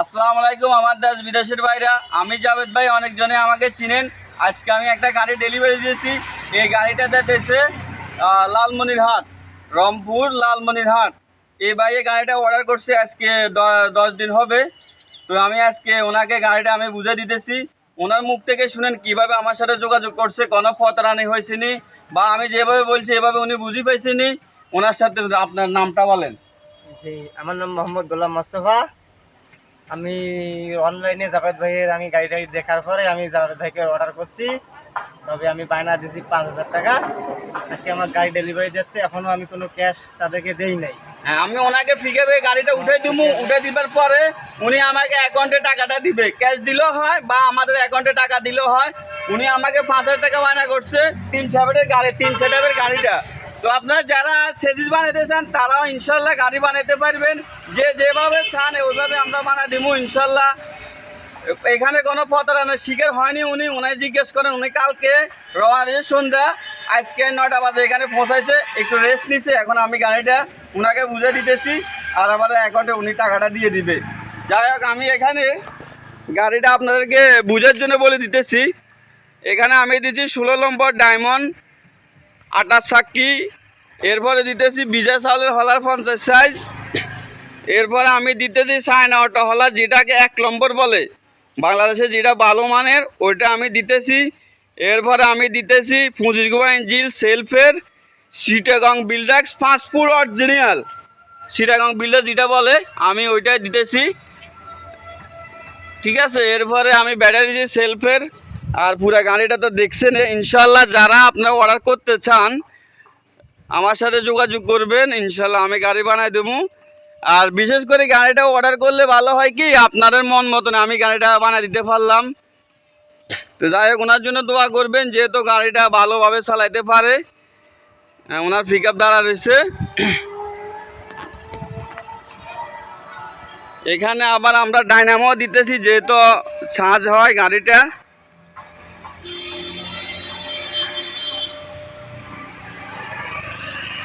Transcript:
আসসালামু আলাইকুম, আমার দেশ বিদেশের ভাইরা। আমি জাভেদ ভাই, অনেকজনে আমাকে চিনেন। আজকে আমি একটা গাড়ি ডেলিভারি দিয়েছি। এই গাড়িটাতে দেশে লালমনিরহাট, রংপুর লালমনিরহাট। এই ভাইয়ে গাড়িটা অর্ডার করছে আজকে দশ দিন হবে। তো আমি আজকে ওনাকে গাড়িটা আমি বুঝে দিতেছি। ওনার মুখ থেকে শুনেন কীভাবে আমার সাথে যোগাযোগ করছে, কোনো ফতরানি হয়েছেনি, বা আমি যেভাবে বলছি এভাবে উনি বুঝি পাইছেনি। ওনার সাথে আপনার নামটা বলেন। জি, আমার নাম মোহাম্মদ গোলাম মোস্তফা। আমি অনলাইনে জাভেদ ভাইয়ের আমি গাড়ি টাড়ি দেখার পরে আমি জাভেদ ভাইকে অর্ডার করছি। তবে আমি বায়না দিয়েছি পাঁচ হাজার টাকা। আজকে আমার গাড়ি ডেলিভারি যাচ্ছে এখনও আমি কোনো ক্যাশ তাদেরকে দেই নাই। হ্যাঁ আমি ওনাকে ফিকে গাড়িটা উঠে দিব উঠে দিবার পরে উনি আমাকে অ্যাকাউন্টে টাকাটা দিবে। ক্যাশ দিলেও হয় বা আমাদের অ্যাকাউন্টে টাকা দিলেও হয়। উনি আমাকে পাঁচ হাজার টাকা বায়না করছে, তিন সাবের গাড়ি, তিন সেটাপের গাড়িটা। তো আপনারা যারা সেজিস বানাতে চান, তারাও ইনশাল্লাহ গাড়ি বানাতে পারবেন। যে যেভাবে চান, ওইভাবে আমরা বানাই দিব ইনশাল্লাহ। এখানে কোনো প্রতারণার শিকার হয়নি উনি। উনি জিজ্ঞেস করেন, উনি কালকে রওয়ানা সন্ধ্যা, আজকে নয়টা বাজে এখানে পৌঁছাইছে, একটু রেস্ট নিছে। এখন আমি গাড়িটা উনাকে বুঝে দিতেছি আর আমাদের অ্যাকাউন্টে উনি টাকাটা দিয়ে দিবে। যাই হোক, আমি এখানে গাড়িটা আপনাদেরকে বুঝার জন্য বলে দিতেছি। এখানে আমি দিচ্ছি ষোলো নম্বর ডায়মন্ড আটার সাক্ষী। এরপরে দিতেছি বিজয় চাউলের হলার পঞ্চাশ সাইজ এরপরে আমি দিতেছি সাইনা অটো হলার, যেটাকে এক নম্বর বলে। বাংলাদেশে যেটা ভালো মানের, ওইটা আমি দিতেছি। এরপরে আমি দিতেছি পঁচিশ গোয়া ইঞ্জিল সেলফের সিটাগং বিল্ডাক্স পাঁচ ফুট অরিজিনাল। সিটাগং বিল্ডার যেটা বলে, আমি ওইটাই দিতেছি। ঠিক আছে, এরপরে আমি ব্যাটারি দিয়ে সেলফের আর পুরো গাড়িটা তো দেখছেন ইনশাল্লাহ যারা আপনারা অর্ডার করতে চান, আমার সাথে যোগাযোগ করবেন ইনশাল্লাহ আমি গাড়ি বানাই দেবো। আর বিশেষ করে গাড়িটা অর্ডার করলে ভালো হয় কি, আপনাদের মন মতন আমি গাড়িটা বানিয়ে দিতে পারলাম। তো যাই হোক, ওনার জন্য দোয়া করবেন, যেহেতু গাড়িটা ভালোভাবে চালাইতে পারে। ওনার পিক আপ দ্বারা রয়েছে। এখানে আবার আমরা ডাইনামো দিতেছি, যেহেতু চার্জ হয় গাড়িটা।